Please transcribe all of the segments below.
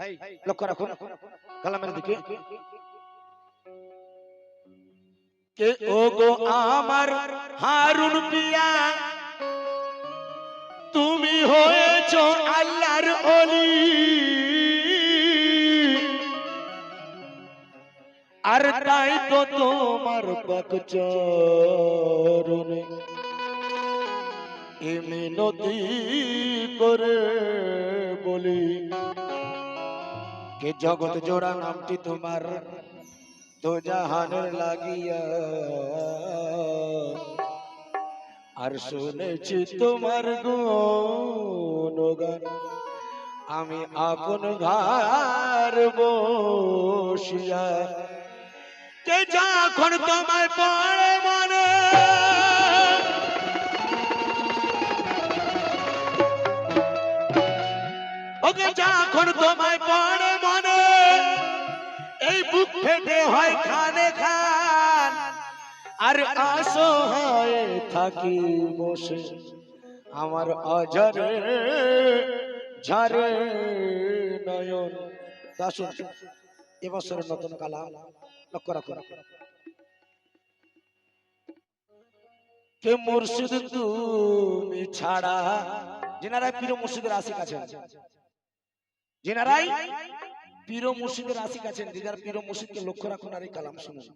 ভাই, লক্ষ্য রাখুন, কালামের দিকে। কে ও গো আমার হারুন পিয়া? তুমি হয়েছ আল্লাহর অলি আর তাই তো তোমার পাক চরণে এ মিনতি করে বলি। কে জগৎ জোড়া নামটি তোমার। তো জাহানের লাগিয়া। আর শুনেছি তোমার গুণগান আমি আপন ঘর বসিয়া। কে যখন তোমায় পড়ে মনে। যখন তোমায় পড়ে বুক ফেটে হয় খানে খান। আর অসহায় থাকি বসে আমার অজরে ঝরে নয়ন। দাসুন এবছরের নতুন কালাম লক্ষ্য রাখুন কে মুর্শিদ তুমি ছাড়া? যেনারাই পীর মুর্শিদের আশিক আছেন, যেনারাই পীর মুর্শিদের আশিক আছেন দিদার পীর মুর্শিদকে লক্ষ্য রাখুন আর এই কালাম শুনুন।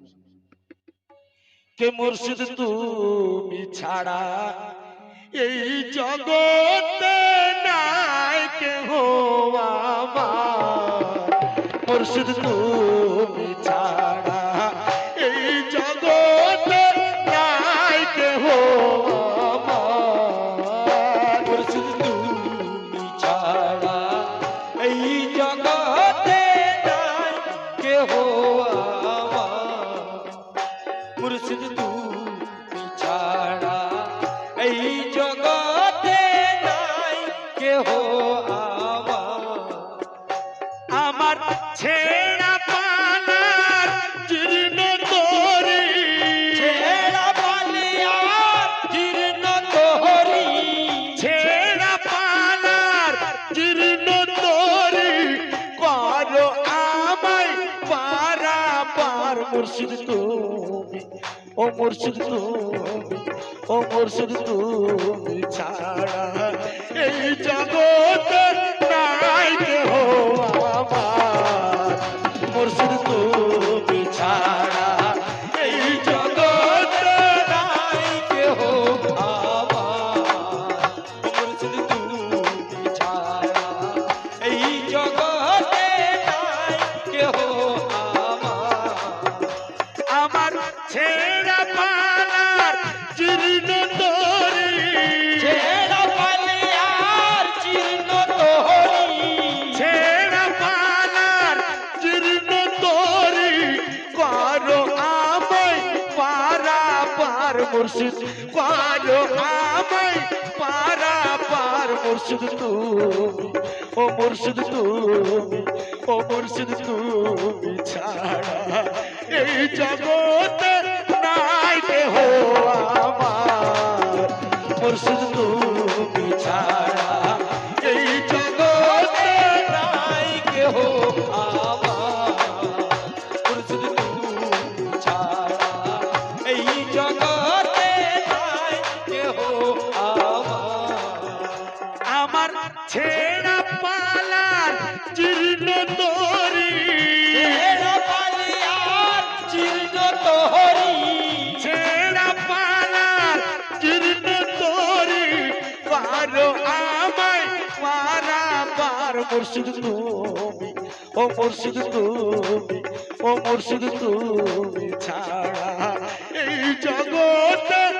কে মুর্শিদ তুমি ছাড়া এই জগতে নাই কেহ আমার মুর্শিদ তুমি ছাড়া এই জগতে নাই কেহ আমার মুর্শিদ তুমি ছাড়া এই জগতে পার মুর্শিদ তুমি, ও মুর্শিদ তুমি, ও মুর্শিদ তুমি ছাড়া এই জগতে নাই কেহ আমার। মুর্শিদ, পারো আমায়, পারা পার মুর্শিদ তুমি। ও মুর্শিদ তুমি, ও মুর্শিদ তুমি ছাড়া এই জগতে নাই দেহ আমার। মুর্শিদ তুমি মুর্শিদ তুমি ও মুর্শিদ তুমি ও মুর্শিদ তুমি ছাড়া এই জগতে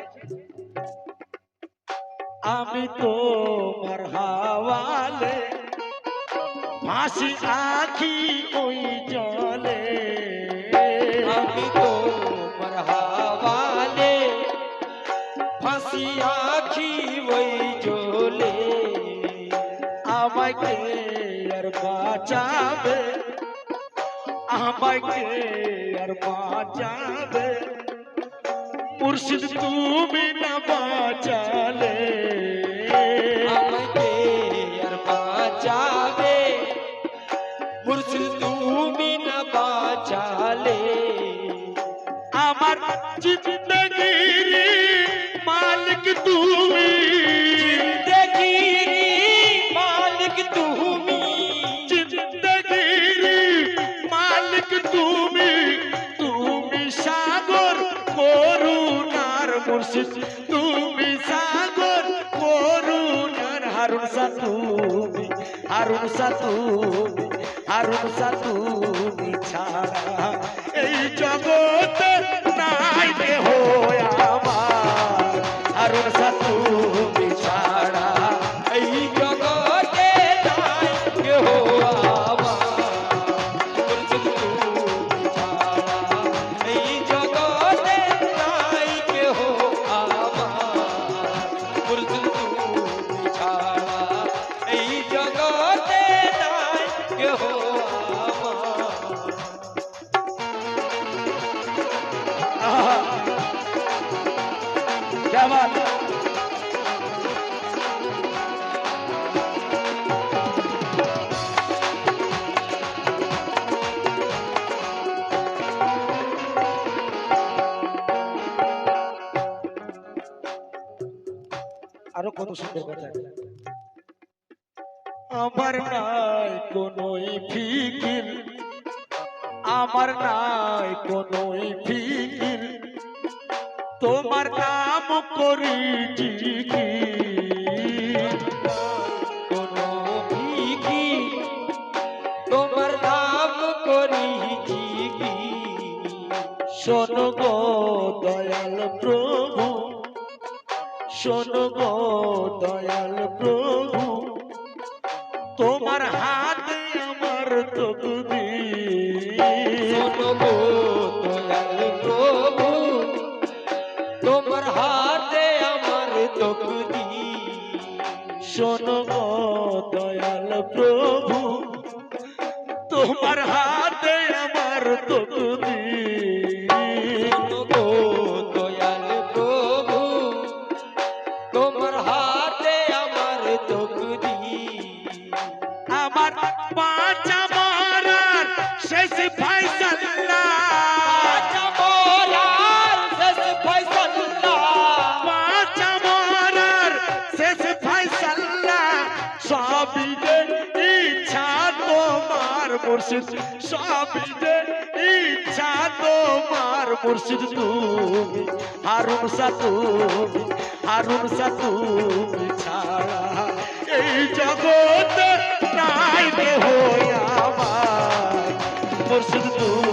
ফাঁসি আখি ওই জলে। আমি তোমার হাওয়ালে, ফাঁসি আখি ওই জলে। আমাকে আর বাঁচাবে, আমাকে আর বাঁচাবে। মুর্শিদ তুমি না বাঁচালে বাঁচালে আমার জিন্দগির মালিক তুমি। জিন্দগির মালিক তুমি। জিন্দগির মালিক তুমি। তুমি সাগর করুণার মুর্শিদ। তুমি সাগর করুণার হারুন সা তুমি হারুন সা তুমি হারুন সা ছাড়া এই জগতে কত সুন্দর কথা আমার নাই কোনোই ফিকির। আমার নাই কোনোই ফিকির। তোমার নাম করি কোনো ভিকি তোমার নাম করি শোনো গো দয়াল প্রভু। শোনো গো দয়াল প্রভু তোমার হাতে আমার তকদির শোনো গো দয়াল প্রভু তোমার হাতে আমার তকদি শোনো গো দয়াল প্রভু তোমার হাতে আমার তকদির মুর্শিদ তুমি, হারুন সা তুমি, হারুন সা তুমি ছাড়া এই জগতে নাই দেহ আমার। মুর্শিদ তুমি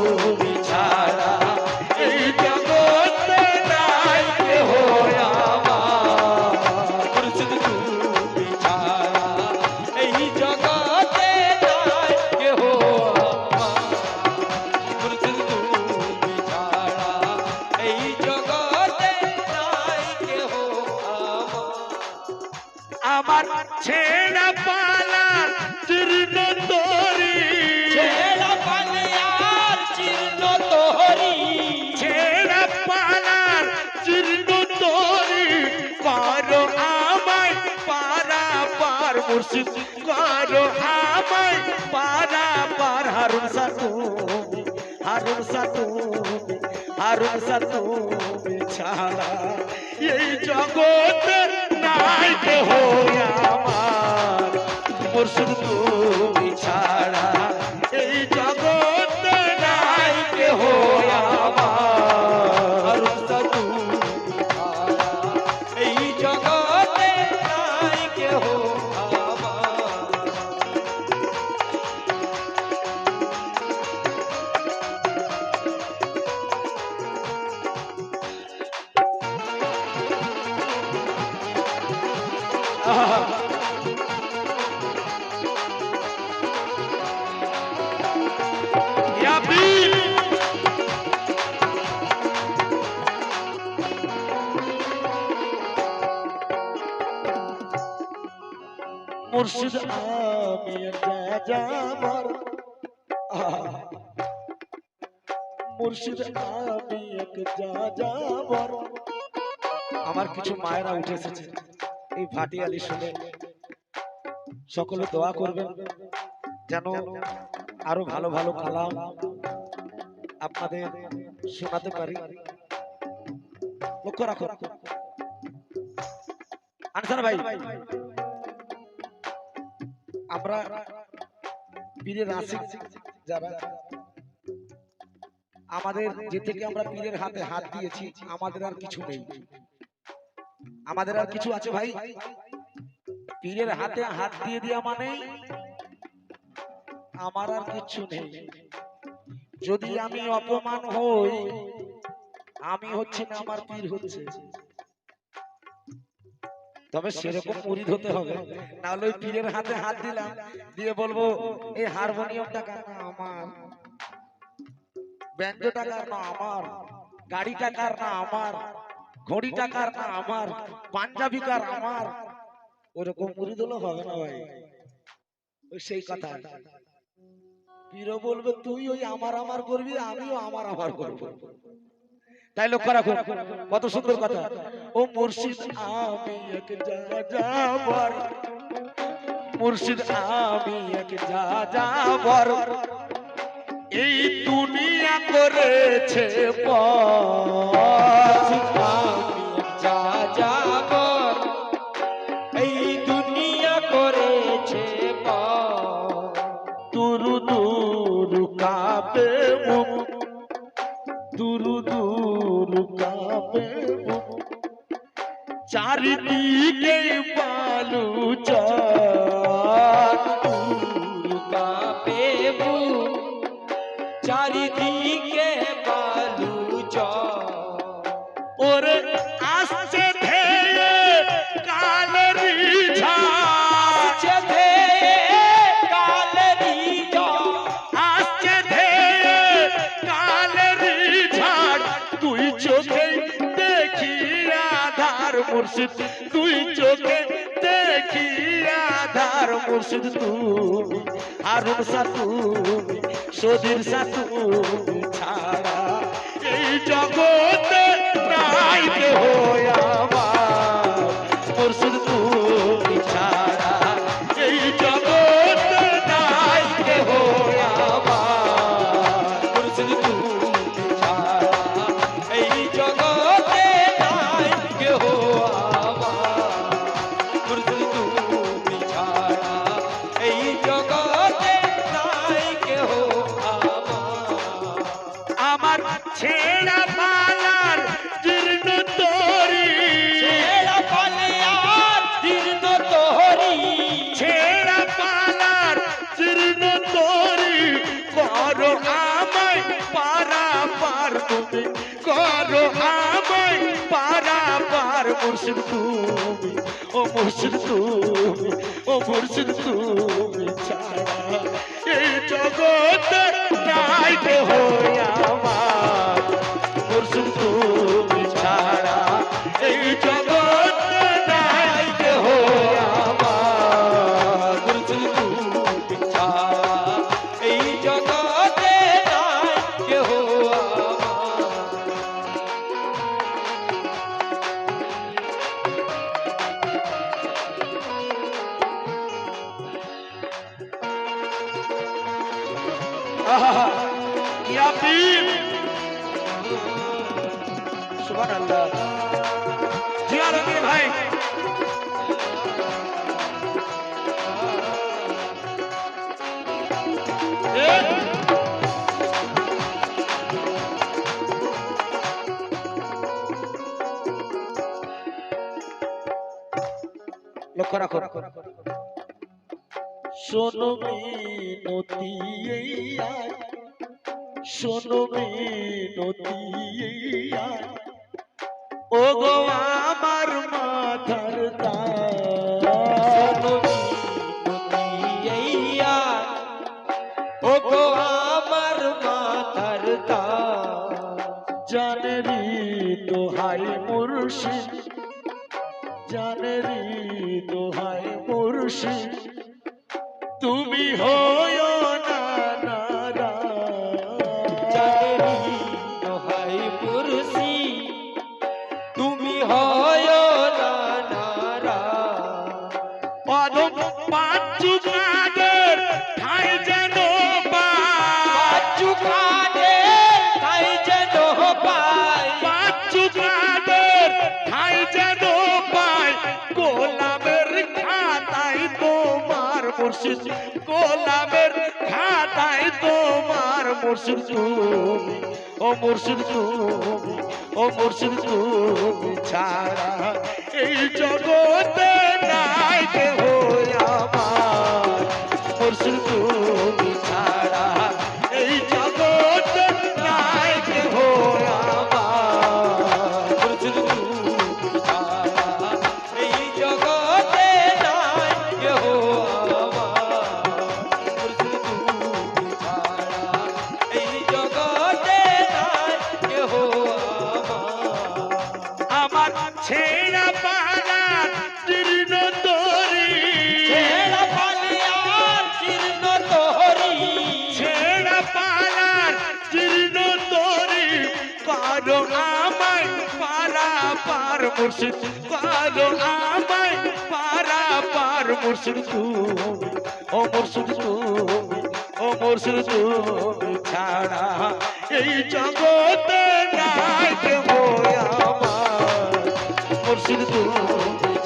মুর্শিদ করো আমায় পারা পার। হারুন সাতু হারুন সাতু হারুন সাতু ছাড়া এই জগতে নাই কেহ আমার। মুর্শিদ তুমি ছাড়া মুর্শিদ আমি যাযাবর মুর্শিদ আমি এক যাযাবর আমার। কিছু মায়েরা উঠে এসেছে। এই ভাটিয়ালি শুনে সকলে দোয়া করবেন যেন আরও ভালো ভালো কালাম আপনাদের শোনাতে পারি। লক্ষ্য রাখো রাখো আনসার ভাই। আমরা পীরের আশিক যারা আমাদের যে থেকে আমরা পীরের হাতে হাত দিয়েছি, আমাদের আর কিছু নেই। আমাদের আর কিছু আছে ভাই? পীরের হাতে হাত দিয়ে দেওয়া মানে আমার আর কিছু নেই। যদি আমি অপমান হই, আমি হচ্ছে না, আমার পীর হচ্ছে। তবে সেরকম মুরিদ হতে হবে। নাহলে ওই পীরের হাতে হাত দিলাম। দিয়ে বলব এই হারমোনিয়ামটা কার না আমার? ব্যঞ্জটা কার না আমার গাড়িটা কার না আমার ঘড়িটা কার না আমার পাঞ্জাবি কার আমার? ওরকম মুরিদ হলে হবে না ভাই। ওই সেই কথা। পীরও বলবে তুই ওই আমার আমার করবি আমিও আমার আমার করব। তাই লক্ষ্য রাখুন কত সুন্দর কথা। ও মুর্শিদ, আমি এক যাযাবর। মুর্শিদ, আমি এক যাযাবর। এই দুনিয়া করেছে যাযাবর। धरती के पालू चा মুর্শিদ, তুই চোখে দেখি আধার মুর্শিদ তুমি হারুন সা তুমি সদির সা ছাড়া এই জগতে নাই আমার। মুর্শিদ তুমি পার মুর্শিদ তুমি ও মুর্শিদ তুমি ও মুর্শিদ তুমি ছাড়া এই জগতে নাই দেহ আহা, ইয়া পীর সুবহানাল্লাহ জিয়া রঙিন ভাই এ, লক্ষ্য রাখো। শোনো মে এই শোনো মে এই ও গো আমার মাথার দান ও গো আমার মাথার দান জানেরি দোহাই মুর্শিদ। হয় না জানেরি দোহাই পুরুষি তুমি হয় না নারা পদম মুর্শিদ তুমি ও মুর্শিদ তুমি ও মুর্শিদ তুমি ছাড়া এই জগতে নাই কেহ। কারও আমায়, পারা পার মুর্শিদ কারও আমায়, পারা পার মুর্শিদ তুমি ও মুর্শিদ তুমি ও মুর্শিদ তুমি ছাড়া এই জগতে নাই আমার মুর্শিদ তুমি